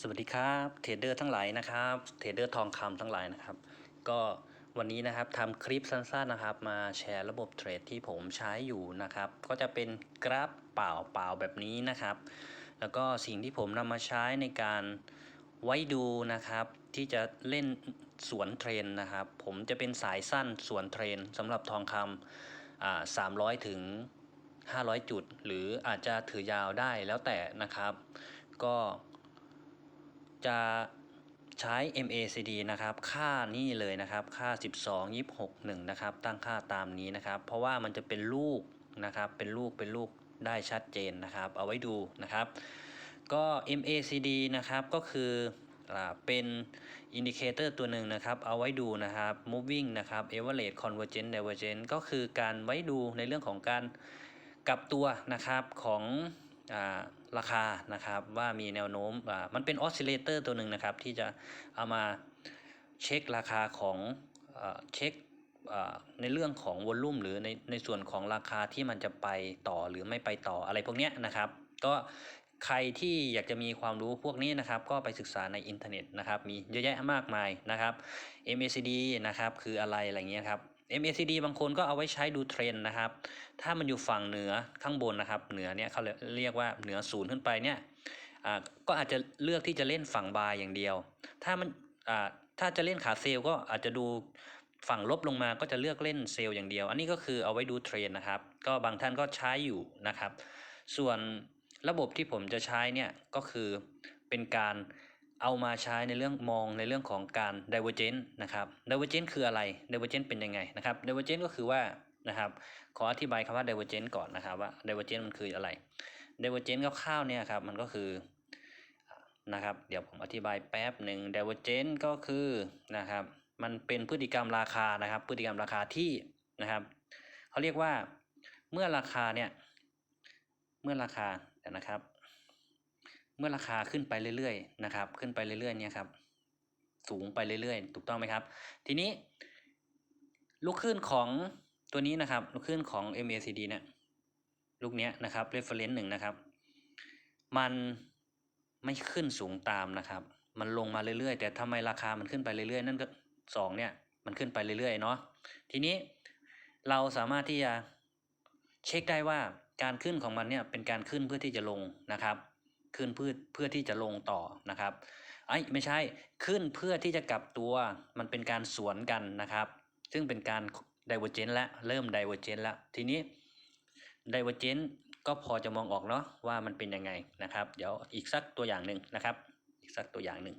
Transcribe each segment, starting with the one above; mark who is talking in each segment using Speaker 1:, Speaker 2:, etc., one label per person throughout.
Speaker 1: สวัสดีครับเทรดเดอร์ทั้งหลายนะครับเทรดเดอร์ทองคำทั้งหลายนะครับ ก็วันนี้นะครับทำคลิปสั้นๆนะครับ มาแชร์ระบบเทรดที่ผมใช้อยู่นะครับ ก็จะเป็นกราฟเปล่าเปล่าแบบนี้นะครับ แล้วก็สิ่งที่ผมนำมาใช้ในการไว้ดูนะครับ ที่จะเล่นสวนเทรนนะครับ ผมจะเป็นสายสั้นสวนเทรนสำหรับทองคำอ่าสามร้อยถึง500 จุด หรืออาจจะถือยาวได้แล้วแต่นะครับ ก็ จะใช้ MACD นะครับ ค่านี่เลยนะครับ ค่า 12 26 1 นะครับ ตั้งค่าตามนี้นะครับ เพราะว่ามันจะเป็นลูกนะครับ เป็นลูก เป็นลูกได้ชัดเจนนะครับ เอาไว้ดูนะครับ ก็ MACD นะครับ ก็คืออเป็นอินดิเคเตอร์ตัวหนึ่งนะครับ เอาไว้ดูนะครับ moving นะครับ average convergence divergence ก็คือการไว้ดูในเรื่องของการกลับตัวนะครับของอาราคานะครับ ว่ามีแนวโน้มอ่ามันเป็นออสซิเลเตอร์ตัวหนึ่งนะครับ ที่จะเอามาเช็คราคาของเช็คในเรื่องของวอลลุ่มหรือในในส่วนของราคาที่มันจะไปต่อหรือไม่ไปต่ออะไรพวกเนี้ยนะครับ ก็ใครที่อยากจะมีความรู้พวกนี้นะครับ ก็ไปศึกษาในอินเทอร์เน็ตนะครับ มีเยอะแยะมากมายนะครับ MACD นะครับคืออะไรอะไรเงี้ยครับ MACD บางคนก็เอาไว้ใช้ดูเทรนนะครับ ถ้ามันอยู่ฝั่งเหนือข้างบนนะครับ เหนือเนี่ยเขาเรียกว่าเหนือศูนย์ขึ้นไปเนี่ยอ่าก็อาจจะเลือกที่จะเล่นฝั่งบายอย่างเดียว ถ้ามันอ่าถ้าจะเล่นขาเซลก็อาจจะดูฝั่งลบลงมาก็จะเลือกเล่นเซลล์อย่างเดียว อันนี้ก็คือเอาไว้ดูเทรนนะครับ ก็บางท่านก็ใช้อยู่นะครับ ส่วนระบบที่ผมจะใช้เนี่ยก็คือเป็นการ เอามาใช้ในเรื่องมองในเรื่องของการ d i v e r g e n c นะครับ d i v e r g e n c คืออะไร d i v e r g e n c เป็นยังไงนะครับ d i v e r g e n c ก็คือว่านะครับ ขออธิบายคำว่า d i v e r g e n c ก่อนนะครับว่า d i v e r g e n c มันคืออะไร divergence คร่าวๆเนี่ยครับมันก็คือนะครับ เดี๋ยวผมอธิบายแป๊บหนึ่ง d i v e r g e n c ก็คือนะครับ มันเป็นพฤติกรรมราคานะครับ พฤติกรรมราคาที่นะครับเขาเรียกว่าเมื่อราคาเนี่ยเมื่อราคาเดี๋ยวนะครับ เมื่อราคาขึ้นไปเรื่อยๆนะครับ ขึ้นไปเรื่อยๆเนี่ยครับ สูงไปเรื่อยๆ ถูกต้องไหมครับ ทีนี้ ลูกขึ้นของตัวนี้นะครับ ลูกขึ้นของ MACD เนี่ยลูกเนี้ยนะครับ reference หนึ่งนะครับ มันไม่ขึ้นสูงตามนะครับ มันลงมาเรื่อยๆ แต่ทำไมราคามันขึ้นไปเรื่อยๆ นั่นก็สองเนี่ย มันขึ้นไปเรื่อยๆ เนาะ ทีนี้เราสามารถที่จะเช็คได้ว่าการขึ้นของมันเนี่ยเป็นการขึ้นเพื่อที่จะลงนะครับ ขึ้นเพื่อเพื่อที่จะลงต่อนะครับไอ้ไม่ใช่ขึ้นเพื่อที่จะกลับตัวมันเป็นการสวนกันนะครับ ซึ่งเป็นการ divergence และเริ่ม divergence แล้วทีนี้ divergence ก็พอจะมองออกเนาะว่ามันเป็นยังไงนะครับ เดี๋ยวอีกสักตัวอย่างหนึ่งนะครับ อีกสักตัวอย่างหนึ่ง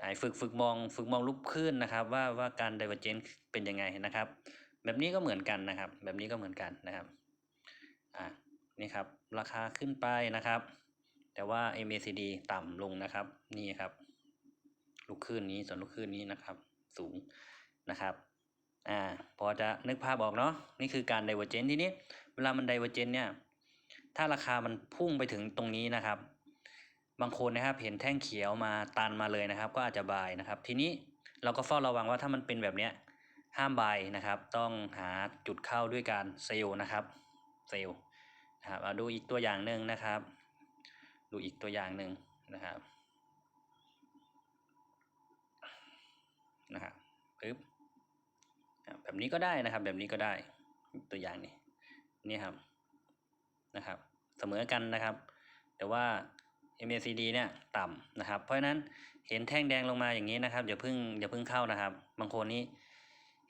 Speaker 1: ไอฝึกฝึกมองฝึกมองลุกขึ้นนะครับว่าว่าการ divergence เป็นยังไงนะครับ แบบนี้ก็เหมือนกันนะครับ แบบนี้ก็เหมือนกันนะครับอ่า นี่ครับราคาขึ้นไปนะครับ แต่ว่า MACD ต่ำลงนะครับ นี่ครับ ลูกคลื่นนี้ส่วนลูกคลื่นนี้นะครับ สูงนะครับอ่าพอจะนึกภาพออกเนาะนี่คือการ divergence ทีนี้ เวลามัน divergence เนี่ยถ้าราคามันพุ่งไปถึงตรงนี้นะครับ บางคนนะครับเห็นแท่งเขียวมาตันมาเลยนะครับ ก็อาจจะบายนะครับ ทีนี้เราก็เฝ้าระวังว่าถ้ามันเป็นแบบเนี้ยห้ามบายนะครับ ต้องหาจุดเข้าด้วยการเซลนะครับเซล นะครับเอาดูอีกตัวอย่างหนึ่งนะครับ ดูอีกตัวอย่างหนึ่งนะครับนะครับปึ๊บแบบนี้ก็ได้นะครับ แบบนี้ก็ได้ตัวอย่างนี้นี่ครับนะครับ เสมอกันนะครับ แต่ว่า MACD เนี่ยต่ำนะครับ เพราะฉะนั้นเห็นแท่งแดงลงมาอย่างนี้นะครับอย่าเพิ่งอย่าเพิ่งเข้านะครับ บางคนนี้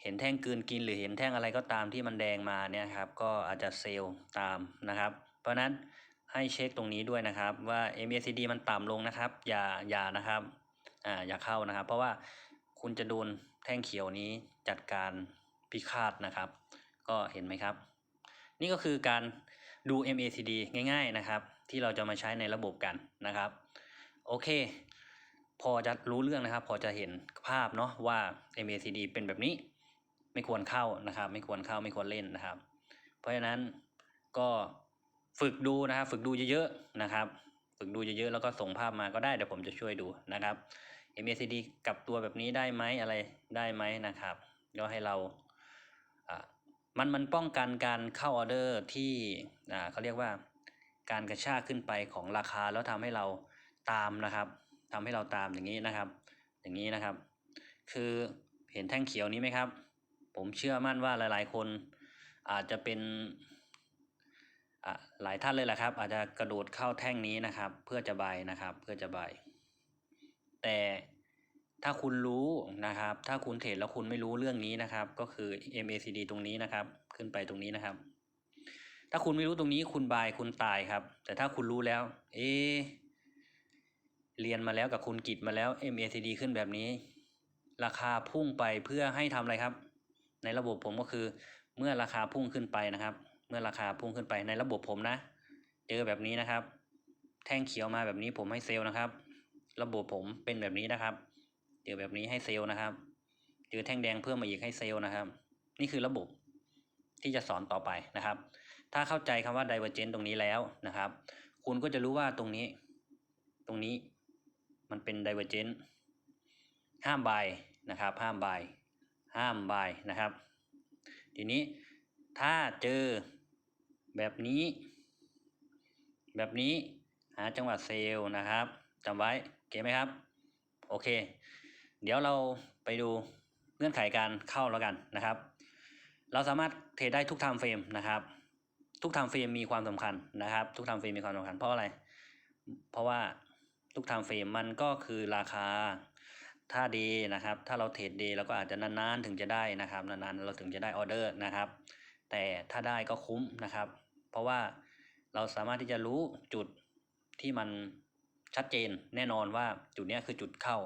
Speaker 1: เห็นแท่งกลืนกินหรือเห็นแท่งอะไรก็ตามที่มันแดงมาเนี่ยครับก็อาจจะเซลล์ตามนะครับ เพราะฉะนั้นให้เช็คตรงนี้ด้วยนะครับว่า MACD มันต่ำลงนะครับ อย่าอย่านะครับอ่าอย่าเข้านะครับ เพราะว่าคุณจะโดนแท่งเขียวนี้จัดการพิฆาตนะครับ ก็เห็นไหมครับ นี่ก็คือการดู MACD ง่ายๆนะครับ ที่เราจะมาใช้ในระบบกันนะครับ โอเค พอจะรู้เรื่องนะครับ พอจะเห็นภาพเนาะว่า MACD เป็นแบบนี้ ไม่ควรเข้านะครับ ไม่ควรเข้าไม่ควรเล่นนะครับ เพราะฉะนั้นก็ฝึกดูนะครับ ฝึกดูเยอะๆนะครับ ฝึกดูเยอะๆแล้วก็ส่งภาพมาก็ได้เดี๋ยวผมจะช่วยดูนะครับ MACD กับตัวแบบนี้ได้ไหมอะไรได้ไหมนะครับก็ให้เราอ่ามันมันป้องกันการเข้าออเดอร์ที่อ่าเขาเรียกว่าการกระชากขึ้นไปของราคาแล้วทำให้เราตามนะครับทำให้เราตามอย่างนี้นะครับ อย่างนี้นะครับ คือเห็นแท่งเขียวนี้ไหมครับ ผมเชื่อมั่นว่าหลาย ๆ คนอาจจะเป็นอะหลายท่านเลยแหละครับ อาจจะกระโดดเข้าแท่งนี้นะครับ เพื่อจะบายนะครับ เพื่อจะบายแต่ถ้าคุณรู้นะครับ ถ้าคุณเทรดแล้วคุณไม่รู้เรื่องนี้นะครับ ก็คือ MACD ตรงนี้นะครับ ขึ้นไปตรงนี้นะครับ ถ้าคุณไม่รู้ตรงนี้คุณบายคุณตายครับ แต่ถ้าคุณรู้แล้ว เอเรียนมาแล้วกับคุณกิจมาแล้ว MACD ขึ้นแบบนี้ ราคาพุ่งไปเพื่อให้ทำอะไรครับ ในระบบผมก็คือ เมื่อราคาพุ่งขึ้นไปนะครับ เมื่อราคาพุ่งขึ้นไปในระบบผมนะ เจอแบบนี้นะครับ แท่งเขียวมาแบบนี้ผมให้เซลล์นะครับ ระบบผมเป็นแบบนี้นะครับ เจอแบบนี้ให้เซลล์นะครับ เจอแท่งแดงเพิ่มมาอีกให้เซลล์นะครับ นี่คือระบบที่จะสอนต่อไปนะครับ ถ้าเข้าใจคำว่า divergent ตรงนี้แล้วนะครับ คุณก็จะรู้ว่าตรงนี้ ตรงนี้มันเป็น divergent ห้ามบายนะครับ ห้ามบาย ห้ามบายนะครับ ทีนี้ถ้าเจอแบบนี้ แบบนี้หาจังหวะเซลล์นะครับจำไว้โอเคไหมครับ โอเค เดี๋ยวเราไปดูเงื่อนไขการเข้าแล้วกันนะครับ เราสามารถเทรดได้ทุกไทม์เฟรมนะครับ ทุกไทม์เฟรมมีความสำคัญนะครับ ทุกไทม์เฟรมมีความสำคัญเพราะอะไร เพราะว่าทุกไทม์เฟรมมันก็คือราคา ถ้าดีนะครับ ถ้าเราเทรดดีเราก็อาจจะนานๆถึงจะได้นะครับ นานๆเราถึงจะได้ออเดอร์นะครับ แต่ถ้าได้ก็คุ้มนะครับ เพราะว่าเราสามารถที่จะรู้จุดที่มันชัดเจนแน่นอนว่าจุดนี้คือจุดเข้า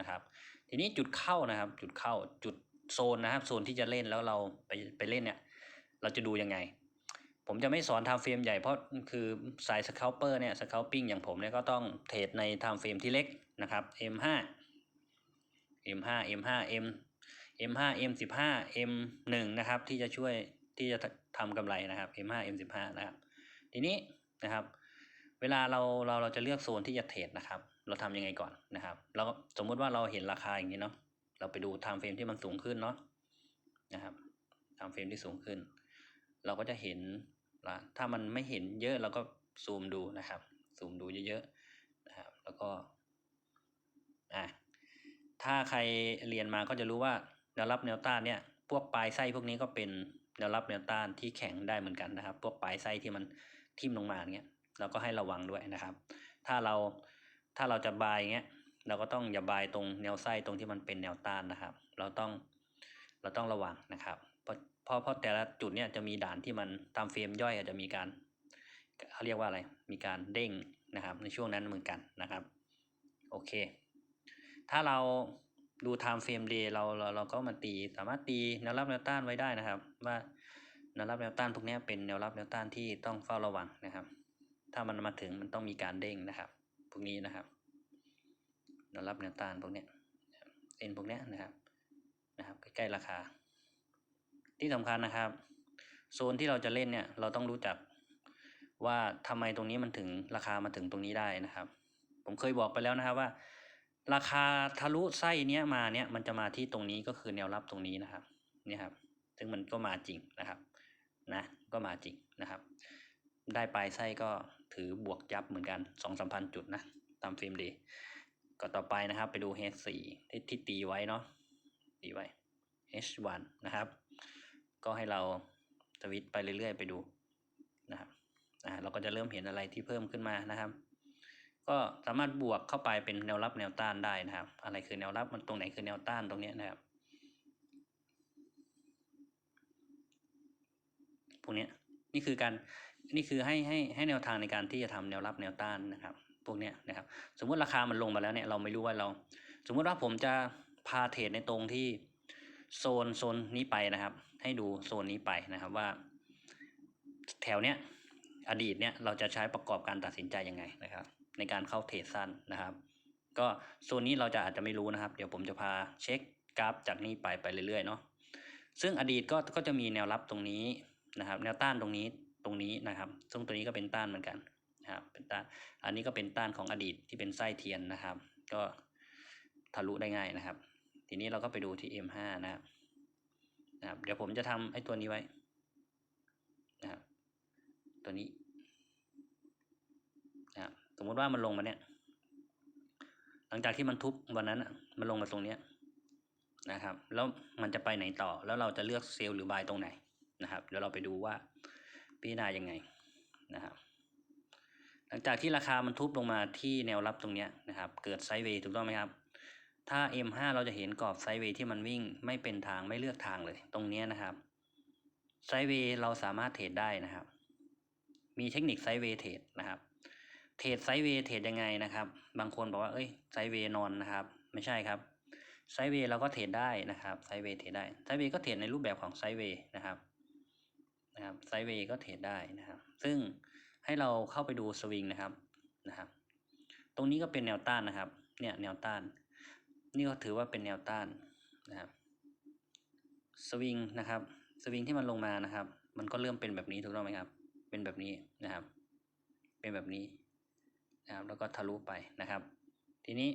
Speaker 1: นะครับ ทีนี้จุดเข้านะครับ จุดเข้าจุดโซนนะครับ โซนที่จะเล่นแล้วเราไปไปเล่นเนี่ย เราจะดูยังไง ผมจะไม่สอนทม์เฟรมใหญ่เพราะคือสายสค a ลเปอร์เนี่ยสค a ลปิ้งอย่างผมเนี่ยก็ต้องเทรดในทม์เฟรมที่เล็กนะครับ M5 M5 M5 M M5 M15 M1 นะครับ ที่จะช่วยที่จะทำกำไรนะครับ M5 M15 นะครับ ทีนี้นะครับ เวลาเราเราเราจะเลือกโซนที่จะเทรดนะครับ เราทำยังไงก่อนนะครับเราสมมุติว่าเราเห็นราคาอย่างนี้เนาะเราไปดูไทม์เฟรมที่มันสูงขึ้นเนาะนะครับไทม์เฟรมที่สูงขึ้น เราก็จะเห็นละถ้ามันไม่เห็นเยอะเราก็ซูมดูนะครับซูมดูเยอะๆนะครับ แล้วก็ ถ้าใครเรียนมาก็จะรู้ว่าแนวรับแนวต้านเนี่ย พวกปลายไส้พวกนี้ก็เป็นแนวรับแนวต้านที่แข็งได้เหมือนกันนะครับ พวกปลายไส้ที่มันทิ่มลงมาเงี้ยเราก็ให้ระวังด้วยนะครับ ถ้าเราถ้าเราจะบายเงี้ยเราก็ต้องอย่าบายตรงแนวไส้ตรงที่มันเป็นแนวต้านนะครับ เราต้องเราต้องระวังนะครับเพราะเพราะเพราะแต่ละจุดเนี่ยจะมีด่านที่มันตามเฟรมย่อยอาจจะมีการเขาเรียกว่าอะไร มีการเด้งนะครับ ในช่วงนั้นเหมือนกันนะครับ โอเค ถ้าเราดู time frame day เราเราเราก็มาตี สามารถตีแนวรับแนวต้านไว้ได้นะครับ ว่าแนวรับแนวต้านพวกนี้เป็นแนวรับแนวต้านที่ต้องเฝ้าระวังนะครับ ถ้ามันมาถึงมันต้องมีการเด้งนะครับ พวกนี้นะครับแนวรับแนวต้านพวกนี้เส้นพวกนี้นะครับนะครับใกล้ๆราคา ที่สำคัญนะครับ โซนที่เราจะเล่นเนี่ยเราต้องรู้จักว่าทำไมตรงนี้มันถึงราคามาถึงตรงนี้ได้นะครับ ผมเคยบอกไปแล้วนะครับว่า ราคาทะลุไส้เนี้ยมาเนี่ยมันจะมาที่ตรงนี้ก็คือแนวรับตรงนี้นะครับเนี่ยครับ ซึ่งมันก็มาจริงนะครับนะก็มาจริงนะครับ ได้ปลายไส้ก็ถือบวกยับเหมือนกันสองสามพันจุดนะตามฟิล์มดีก็ต่อไปนะครับ ไปดู H4 ที่ที่ตีไว้เนาะตีไว้ H1 นะครับ ก็ให้เราสวิตไปเรื่อยๆ ไปดูนะครับอ่าเราก็จะเริ่มเห็นอะไรที่เพิ่มขึ้นมานะครับ ก็สามารถบวกเข้าไปเป็นแนวรับแนวต้านได้นะครับ อะไรคือแนวรับมันตรงไหนคือแนวต้านตรงนี้นะครับพวกนี้นี่คือการนี่คือให้ให้ให้แนวทางในการที่จะทำแนวรับแนวต้านนะครับ พวกนี้นะครับ สมมุติราคามันลงมาแล้วเนี่ยเราไม่รู้ว่าเรา สมมุติว่าผมจะพาเทรดในตรงที่โซนโซนนี้ไปนะครับ ให้ดูโซนนี้ไปนะครับว่า แถวเนี้ยอดีตเนี้ยเราจะใช้ประกอบการตัดสินใจยังไงนะครับ ในการเข้าเทรดสั้นนะครับ ก็โซนนี้เราจะอาจจะไม่รู้นะครับ เดี๋ยวผมจะพาเช็คกราฟจากนี้ไปไปเรื่อยๆเนาะซึ่งอดีตก็ก็จะมีแนวรับตรงนี้นะครับ แนวต้านตรงนี้ตรงนี้นะครับ ซึ่งตัวนี้ก็เป็นต้านเหมือนกันนะครับเป็นต้านอันนี้ก็เป็นต้านของอดีตที่เป็นไส้เทียนนะครับ ก็ทะลุได้ง่ายนะครับ ทีนี้เราก็ไปดูที่ M5 นะครับนะครับ เดี๋ยวผมจะทำไอ้ตัวนี้ไว้นะครับตัวนี้ สมมติว่ามันลงมาเนี่ย หลังจากที่มันทุบวันนั้นอะมันลงมาตรงเนี้ยนะครับ แล้วมันจะไปไหนต่อ แล้วเราจะเลือกเซลล์หรือบายตรงไหนนะครับ เดี๋ยวเราไปดูว่าพิจารณายังไงนะครับ หลังจากที่ราคามันทุบลงมาที่แนวรับตรงเนี้ยนะครับ เกิดไซด์เวย์ถูกต้องไหมครับ ถ้า M5 เราจะเห็นกรอบไซด์เวย์ที่มันวิ่งไม่เป็นทางไม่เลือกทางเลย ตรงเนี้ยนะครับ ไซด์เวย์เราสามารถเทรดได้นะครับ มีเทคนิคไซด์เวย์เทรดนะครับ เทรดไซด์เวย์เทรดยังไงนะครับ บางคนบอกว่าเอ้ยไซด์เวย์นอนนะครับ ไม่ใช่ครับไซด์เวย์เราก็เทรดได้นะครับไซด์เวย์เทรดได้ไซด์เวย์ก็เทรดในรูปแบบของไซด์เวย์นะครับนะครับไซด์เวย์ก็เทรดได้นะครับ ซึ่งให้เราเข้าไปดูสวิงนะครับนะครับ ตรงนี้ก็เป็นแนวต้านนะครับ เนี่ยแนวต้าน นี่ก็ถือว่าเป็นแนวต้านนะครับสวิงนะครับสวิงที่มันลงมานะครับ มันก็เริ่มเป็นแบบนี้ถูกต้องไหมครับ เป็นแบบนี้นะครับ เป็นแบบนี้ นะครับแล้วก็ทะลุไปนะครับ ทีนี้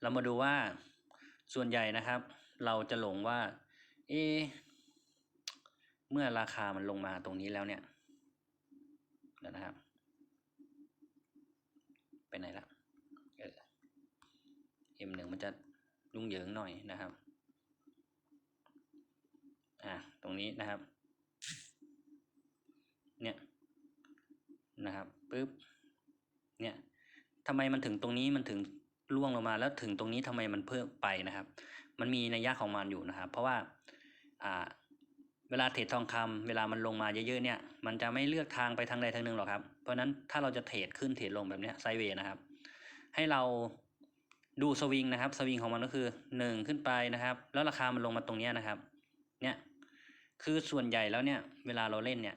Speaker 1: เรามาดูว่าส่วนใหญ่นะครับ เราจะหลงว่าเอเมื่อราคามันลงมาตรงนี้แล้วเนี่ยนะครับ ไปไหนละเออ M หนึ่งมันจะยุ่งเหยิงหน่อยนะครับอ่าตรงนี้นะครับ เนี่ยนะครับปึ๊บ เนี่ยทำไมมันถึงตรงนี้มันถึงล่วงลงมาแล้วถึงตรงนี้ทำไมมันเพิ่มไปนะครับ มันมีนัยยะของมันอยู่นะครับ เพราะว่าอ่าเวลาเทรดทองคำเวลามันลงมาเยอะๆเนี่ย มันจะไม่เลือกทางไปทางใดทางหนึ่งหรอกครับ เพราะนั้นถ้าเราจะเทรดขึ้นเทรดลงแบบเนี้ยไซเวย์นะครับ ให้เราดูสวิงนะครับสวิงของมันก็คือหนึ่งขึ้นไปนะครับ แล้วราคามันลงมาตรงเนี้ยนะครับ เนี่ยคือส่วนใหญ่แล้วเนี่ย เวลาเราเล่นเนี่ย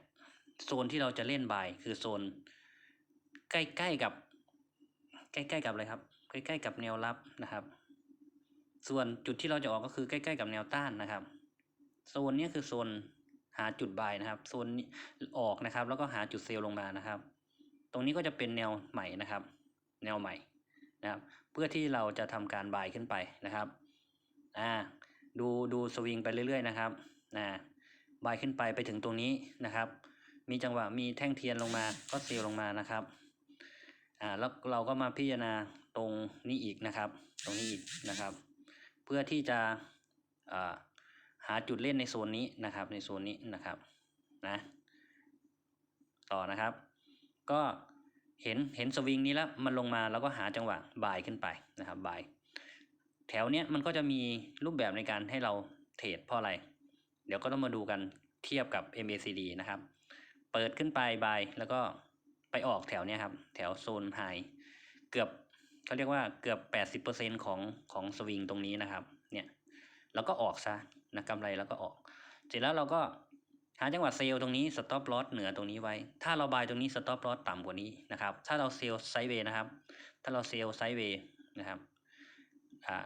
Speaker 1: โซนที่เราจะเล่นบายคือโซน ใกล้ๆกับ ใกล้ๆกับอะไรครับ ใกล้ๆกับแนวรับนะครับ ส่วนจุดที่เราจะออกก็คือใกล้ๆกับแนวต้านนะครับโซนนี้คือโซนหาจุดบายนะครับโซนออกนะครับ แล้วก็หาจุดเซลล์ลงมานะครับ ตรงนี้ก็จะเป็นแนวใหม่นะครับ แนวใหม่นะครับ เพื่อที่เราจะทำการบายขึ้นไปนะครับอ่าดูดูสวิงไปเรื่อยๆนะครับอ่าบายขึ้นไปไปถึงตรงนี้นะครับ มีจังหวะมีแท่งเทียนลงมาก็เซลล์ลงมานะครับ อ่าแล้วเราก็มาพิจารณาตรงนี้อีกนะครับ ตรงนี้อีกนะครับ เพื่อที่จะอ่าหาจุดเล่นในโซนนี้นะครับ ในโซนนี้นะครับนะต่อนะครับ ก็เห็นเห็นสวิงนี้แล้วมันลงมาแล้วก็หาจังหวะบ่ายขึ้นไปนะครับบ่ายแถวเนี้ยมันก็จะมีรูปแบบในการให้เราเทรดเพราะอะไร เดี๋ยวก็ต้องมาดูกันเทียบกับ MACD นะครับ เปิดขึ้นไปบายแล้วก็ ไปออกแถวเนี้ยครับ แถวโซนไฮเกือบเขาเรียกว่าเกือบ 80%ของของสวิงตรงนี้นะครับ เนี่ยแล้วก็ออกซะนะกำไรแล้วก็ออก เสร็จแล้วเราก็หาจังหวะเซลล์ตรงนี้สต็อปลอสเหนือตรงนี้ไว้ ถ้าเราบายตรงนี้สต็อปลอสต่ำกว่านี้นะครับ ถ้าเราเซลล์ไซด์เวย์นะครับ ถ้าเราเซลล์ไซด์เวย์นะครับอ่า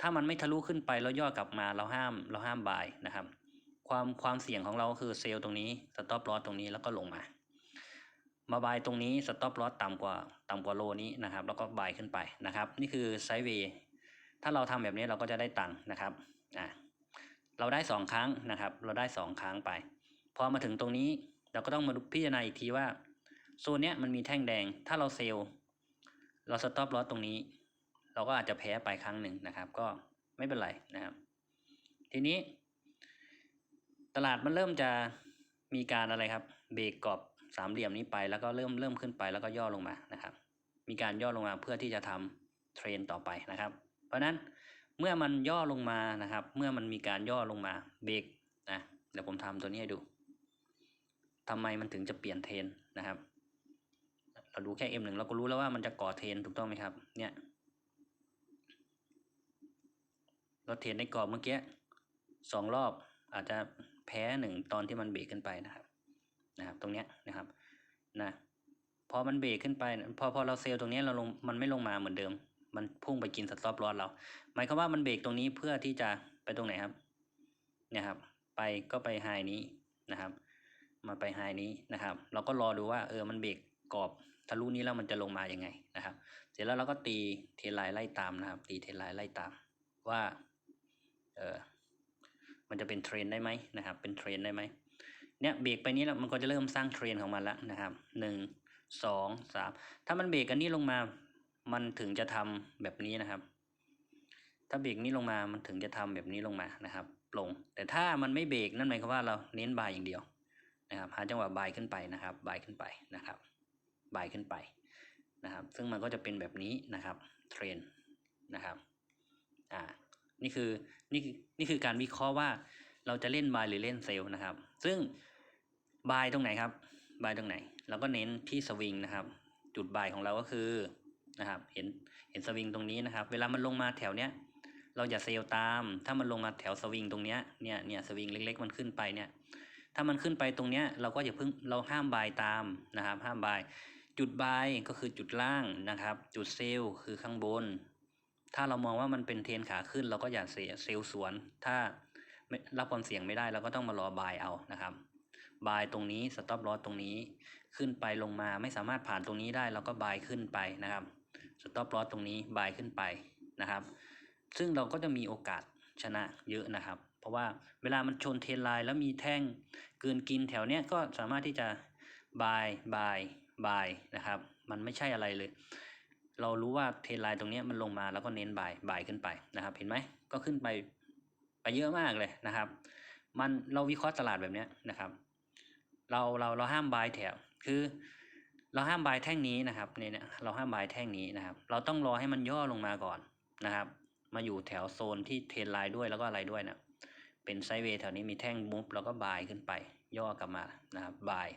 Speaker 1: ถ้ามันไม่ทะลุขึ้นไปแล้วย่อกลับมาเราห้ามเราห้ามบายนะครับ ความความเสี่ยงของเราคือเซลล์ตรงนี้สต็อปลอสตรงนี้แล้วก็ลงมา มาบายตรงนี้สต็อปลอสต่ำกว่าต่ำกว่าโลนี้นะครับ แล้วก็บายขึ้นไปนะครับ นี่คือไซด์เวย์ถ้าเราทำแบบนี้เราก็จะได้ตังค์นะครับอ่าเราได้สองครั้งนะครับ เราได้สองครั้งไป พอมาถึงตรงนี้เราก็ต้องมาพิจารณาอีกทีว่าโซนเนี้ยมันมีแท่งแดง ถ้าเราเซลล์เราสต็อปลอสตรงนี้ เราก็อาจจะแพ้ไปครั้งหนึ่งนะครับ ก็ไม่เป็นไรนะครับ ทีนี้ ตลาดมันเริ่มจะมีการอะไรครับ เบรกกรอบ สามเหลี่ยมนี้ไปแล้วก็เริ่มเริ่มขึ้นไปแล้วก็ย่อลงมานะครับ มีการย่อลงมาเพื่อที่จะทำเทรนต่อไปนะครับ เพราะฉะนั้นเมื่อมันย่อลงมานะครับ เมื่อมันมีการย่อลงมาเบรกนะเดี๋ยวผมทำตัวนี้ให้ดูทำไมมันถึงจะเปลี่ยนเทรนนะครับ เราดูแค่ M1 เราก็รู้แล้วว่ามันจะก่อเทรนถูกต้องไหมครับ เนี่ยเราเทรนในกรอบเมื่อกี้สองรอบอาจจะแพ้หนึ่งตอนที่มันเบรกขึ้นไปนะครับนะครับ ตรงเนี้ย นะครับนะพอมันเบรกขึ้นไป พอพอเราเซลล์ตรงนี้เราลงมันไม่ลงมาเหมือนเดิม มันพุ่งไปกินสต็อปลอสเรา หมายความว่ามันเบรกตรงนี้เพื่อที่จะไปตรงไหนครับเนี่ยครับ ไปก็ไปไฮนี้นะครับ มาไปไฮนี้นะครับ เราก็รอดูว่าเออมันเบรกกรอบทะลุนี้แล้วมันจะลงมาอยังไงนะครับ เสร็จแล้วเราก็ตีเทไลน์ไล่ตามนะครับ ตีเทไลน์ไล่ตามว่าเออมันจะเป็นเทรนได้ไหมนะครับ เป็นเทรนได้ไหม เนี่ยเบรกไปนี้แล้วมันก็จะเริ่มสร้างเทรนของมันแล้วนะครับหนึ่งสองสามถ้ามันเบรกอันนี้ลงมามันถึงจะทำแบบนี้นะครับ ถ้าเบรกนี้ลงมามันถึงจะทำแบบนี้ลงมานะครับลง แต่ถ้ามันไม่เบรกนั่นหมายความว่าเราเน้นบายอย่างเดียวนะครับหาจังหวะบายขึ้นไปนะครับบายขึ้นไปนะครับบายขึ้นไปนะครับ ซึ่งมันก็จะเป็นแบบนี้นะครับเทรนนะครับอ่านี่คือนี่คือนี่คือการวิเคราะห์ว่า เราจะเล่นบายหรือเล่นเซลล์นะครับ ซึ่งบายตรงไหนครับบายตรงไหน เราก็เน้นที่สวิงนะครับ จุดบายของเราก็คือนะครับ เห็น เห็นสวิงตรงนี้นะครับ เวลามันลงมาแถวเนี้ย เราอย่าเซลตาม ถ้ามันลงมาแถวสวิงตรงเนี้ย เนี่ย เนี่ยสวิงเล็ก ๆ มันขึ้นไปเนี่ย ถ้ามันขึ้นไปตรงเนี้ย เราก็อย่าเพิ่ง เราห้ามบายตามนะครับ ห้ามบาย จุดบายก็คือจุดล่างนะครับ จุดเซลคือข้างบน ถ้าเรามองว่ามันเป็นเทรนขาขึ้น เราก็อย่าเสียเซลสวน ถ้า รับความเสี่ยงไม่ได้เราก็ต้องมารอบายเอานะครับบายตรงนี้สต็อปลอสตรงนี้ขึ้นไปลงมาไม่สามารถผ่านตรงนี้ได้เราก็บายขึ้นไปนะครับสต็อปลอสตรงนี้บายขึ้นไปนะครับ ซึ่งเราก็จะมีโอกาสชนะเยอะนะครับ เพราะว่าเวลามันชนเทนไลน์แล้วมีแท่งเกินกินแถวเนี้ยก็สามารถที่จะบายบายบายนะครับ มันไม่ใช่อะไรเลย เรารู้ว่าเทนไลน์ตรงเนี้ยมันลงมาแล้วก็เน้นบายบายขึ้นไปนะครับ เห็นไหมก็ขึ้นไป ไปเยอะมากเลยนะครับ มันเราวิเคราะห์ตลาดแบบนี้นะครับ เราเราเราห้ามบายแถวคือ เราห้ามบายแท่งนี้นะครับเนี่ยเราห้ามบายแท่งนี้นะครับ เราต้องรอให้มันย่อลงมาก่อนนะครับ มาอยู่แถวโซนที่เทรนไลน์ด้วยแล้วก็อะไรด้วยนะเป็นไซเวย์แถวนี้มีแท่งมุฟแล้วก็บายขึ้นไป ย่อกลับมานะครับบาย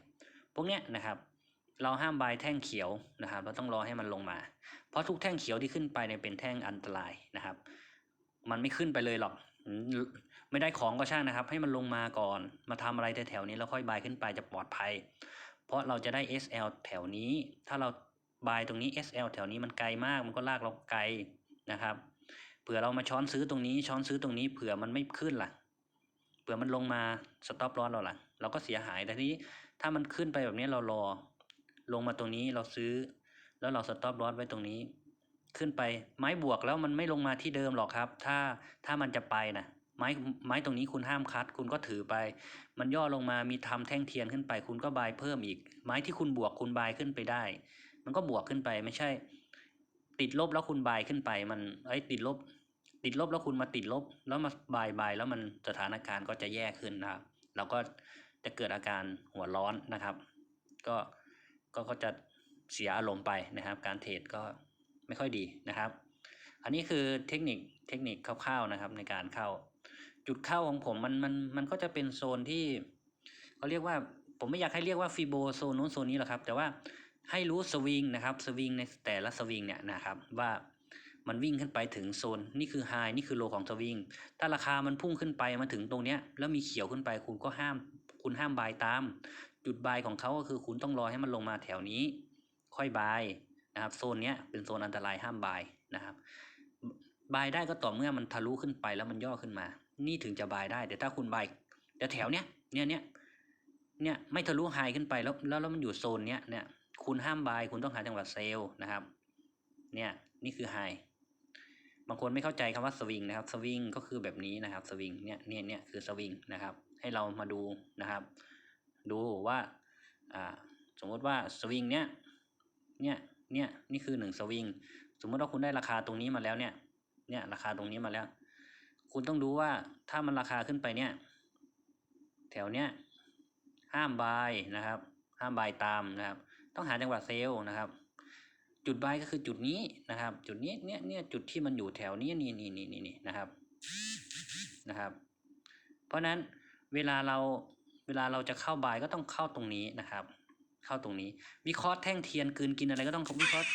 Speaker 1: พวกเนี้ยนะครับเราห้ามบายแท่งเขียวนะครับ เราต้องรอให้มันลงมา เพราะทุกแท่งเขียวที่ขึ้นไปเนี่ยเป็นแท่งอันตรายนะครับ มันไม่ขึ้นไปเลยหรอก ไม่ได้ของก็ช่างนะครับ ให้มันลงมาก่อน มาทำอะไรแถวๆนี้แล้วค่อยบายขึ้นไปจะปลอดภัย เพราะเราจะได้ SL แถวนี้ ถ้าเราบายตรงนี้ SL แถวนี้มันไกลมากมันก็ลากเราไกลนะครับ เผื่อเรามาช้อนซื้อตรงนี้ ช้อนซื้อตรงนี้เผื่อมันไม่ขึ้นล่ะเผื่อมันลงมาสต็อปลอสเราล่ะ เราก็เสียหายแต่ทีนี้ถ้ามันขึ้นไปแบบนี้เรารอ ลงมาตรงนี้เราซื้อ แล้วเราสต็อปลอสไว้ตรงนี้ ขึ้นไป ไม้บวกแล้วมันไม่ลงมาที่เดิมหรอกครับ ถ้าถ้ามันจะไปนะไม้ไม้ตรงนี้คุณห้ามคัด คุณก็ถือไป มันย่อลงมามีทำแท่งเทียนขึ้นไป คุณก็บายเพิ่มอีก ไม้ที่คุณบวกคุณบายขึ้นไปได้ มันก็บวกขึ้นไปไม่ใช่ ติดลบแล้วคุณบายขึ้นไป มันไอ้ติดลบ ติดลบแล้วคุณมาติดลบ แล้วมาบายบายแล้วมันสถานการณ์ก็จะแย่ขึ้นนะครับเราก็จะเกิดอาการหัวร้อนนะครับ ก็ก็จะเสียอารมณ์ไปนะครับ การเทรดก็ ไม่ค่อยดีนะครับ อันนี้คือเทคนิคเทคนิคคร่าวๆนะครับในการเข้า จุดเข้าของผมมันมันมันก็จะเป็นโซนที่เขาเรียกว่าผมไม่อยากให้เรียกว่าฟีโบโซนนู้นโซนนี้หรอกครับ แต่ว่าให้รู้สวิงนะครับสวิงในแต่ละสวิงเนี่ยนะครับว่ามันวิ่งขึ้นไปถึงโซนนี่คือไฮนี่คือโลของสวิงถ้าราคามันพุ่งขึ้นไปมาถึงตรงเนี้ยแล้วมีเขียวขึ้นไปคุณก็ห้าม คุณห้ามบายตาม จุดบายของเขาก็คือคุณต้องรอให้มันลงมาแถวนี้ ค่อยบาย นะครับโซนเนี้ยเป็นโซนอันตรายห้ามบายนะครับบายได้ก็ต่อเมื่อมันทะลุขึ้นไปแล้วมันย่อขึ้นมา นี่ถึงจะบายได้ แต่ถ้าคุณบายแต่แถวเนี้ยเนี่ยเนี้ยเนี่ยไม่ทะลุไฮขึ้นไปแล้วแล้วแล้วมันอยู่โซนเนี้ยเนี่ยคุณห้ามบายคุณต้องหาจังหวะเซลล์นะครับเนี่ยนี่คือไฮบางคนไม่เข้าใจคำว่าสวิงนะครับสวิงก็คือแบบนี้นะครับสวิงเนี่ยเนี่ยเนี่ยคือสวิงนะครับ ให้เรามาดูนะครับ ดูว่าอ่าสมมติว่าสวิงเนี้ยเนี่ย เนี่ยนี่คือหนึ่งสวิง สมมติว่าคุณได้ราคาตรงนี้มาแล้วเนี่ย เนี่ยราคาตรงนี้มาแล้ว คุณต้องดูว่าถ้ามันราคาขึ้นไปเนี่ย แถวเนี้ยห้ามบายนะครับ ห้ามบายตามนะครับ ต้องหาจังหวะเซลล์นะครับ จุดบายก็คือจุดนี้นะครับ จุดนี้เนี่ยเนี่ยจุดที่มันอยู่แถวนี้นี่นี่นี่นี่นี่นะครับนะครับ เพราะฉะนั้นเวลาเราเวลาเราจะเข้าบายก็ต้องเข้าตรงนี้นะครับ เข้าตรงนี้ วิเคราะห์แท่งเทียนกืนกินอะไรก็ต้องวิเคราะห์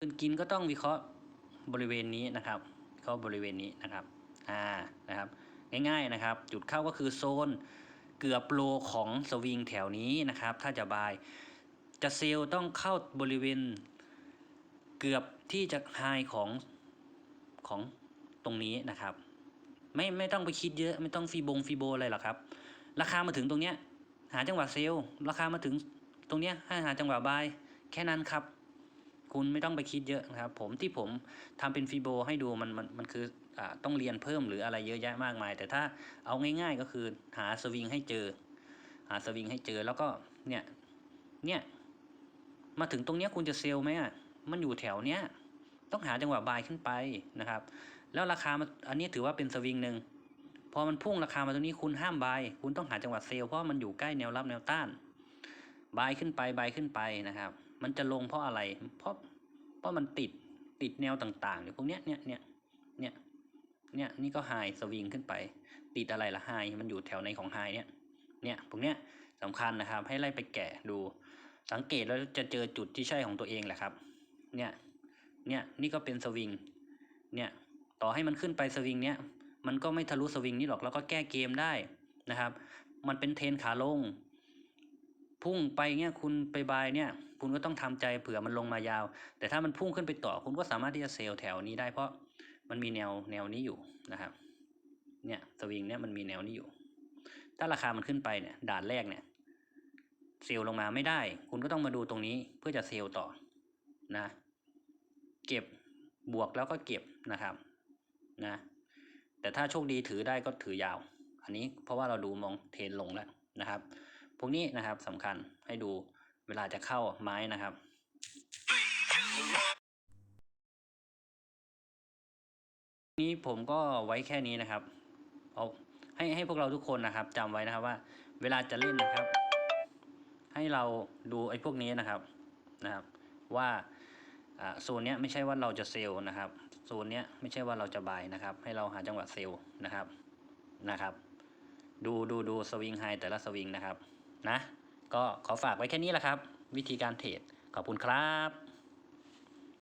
Speaker 1: กินกินก็ต้องวิเคราะห์บริเวณนี้นะครับเคราบริเวณนี้นะครับอ่านะครับ ง่ายๆนะครับ จุดเข้าก็คือโซนเกือบโลของสวิงแถวนี้นะครับ ถ้าจะบายจะเซลล์ต้องเข้าบริเวณ เกือบที่จะไฮของของตรงนี้นะครับ ไม่ไม่ต้องไปคิดเยอะ ไม่ต้องฟีบงฟีโบอะไรหรอกครับ ราคามาถึงตรงเนี้ย หาจังหวะเซลล์ราคามาถึงตรงเนี้ยให้หาจังหวะบายแค่นั้นครับ คุณไม่ต้องไปคิดเยอะนะครับ ผมที่ผมทำเป็นฟีโบให้ดูมันมันมันคืออ่าต้องเรียนเพิ่มหรืออะไรเยอะแยะมากมาย แต่ถ้าเอาง่าย ๆก็คือหาสวิงให้เจอ หาสวิงให้เจอแล้วก็เนี่ยเนี่ยมาถึงตรงเนี้ยคุณจะเซลล์ไหมอะมันอยู่แถวเนี้ยต้องหาจังหวะบายขึ้นไปนะครับ แล้วราคามันอันนี้ถือว่าเป็นสวิงหนึ่งพอมันพุ่งราคามาตรงนี้คุณห้ามบายคุณต้องหาจังหวะเซลล์เพราะมันอยู่ใกล้แนวรับแนวต้านบายขึ้นไปบายขึ้นไปนะครับ มันจะลงเพราะอะไร เพราะเพราะมันติดติดแนวต่างๆเดี๋ยวพวกเนี้ยเนี่ยเนี่ยเนี่ยเนี่ยนี่ก็ไฮสวิงขึ้นไป ติดอะไรละไฮมันอยู่แถวในของไฮเนี่ยเนี่ยพวกเนี้ยสำคัญนะครับ ให้ไล่ไปแกะดู สังเกตแล้วจะเจอจุดที่ใช่ของตัวเองแหละครับ เนี่ยเนี่ยนี่ก็เป็นสวิงเนี่ย ต่อให้มันขึ้นไปสวิงเนี้ยมันก็ไม่ทะลุสวิงนี้หรอกแล้วก็แก้เกมได้นะครับ มันเป็นเทนขาลง พุ่งไปเงี้ยคุณไปบายเนี่ยคุณก็ต้องทำใจเผื่อมันลงมายาว แต่ถ้ามันพุ่งขึ้นไปต่อคุณก็สามารถที่จะเซลแถวนี้ได้ เพราะมันมีแนวแนวนี้อยู่นะครับเนี่ยสวิงเนี่ยมันมีแนวนี้อยู่ ถ้าราคามันขึ้นไปเนี่ยด่านแรกเนี่ยเซลลงมาไม่ได้ คุณก็ต้องมาดูตรงนี้เพื่อจะเซลต่อนะ เก็บบวกแล้วก็เก็บนะครับ นะ แต่ถ้าโชคดีถือได้ก็ถือยาว อันนี้เพราะว่าเราดูมองเทรนลงแล้วนะครับ พวกนี้นะครับสำคัญให้ดูเวลาจะเข้าไม้นะครับนี้ผมก็ไว้แค่นี้นะครับเอาให้ให้พวกเราทุกคนนะครับจำไว้นะครับว่า เวลาจะเล่นนะครับ ให้เราดูไอ้พวกนี้นะครับนะครับ ว่าอ่าโซนเนี้ยไม่ใช่ว่าเราจะเซลล์นะครับ โซนเนี้ยไม่ใช่ว่าเราจะบายนะครับ ให้เราหาจังหวะเซลล์นะครับนะครับ ดูดูดูสวิงไฮแต่ละสวิงนะครับนะก็ขอฝากไว้แค่นี้แหละครับ วิธีการเทรดขอบคุณครับ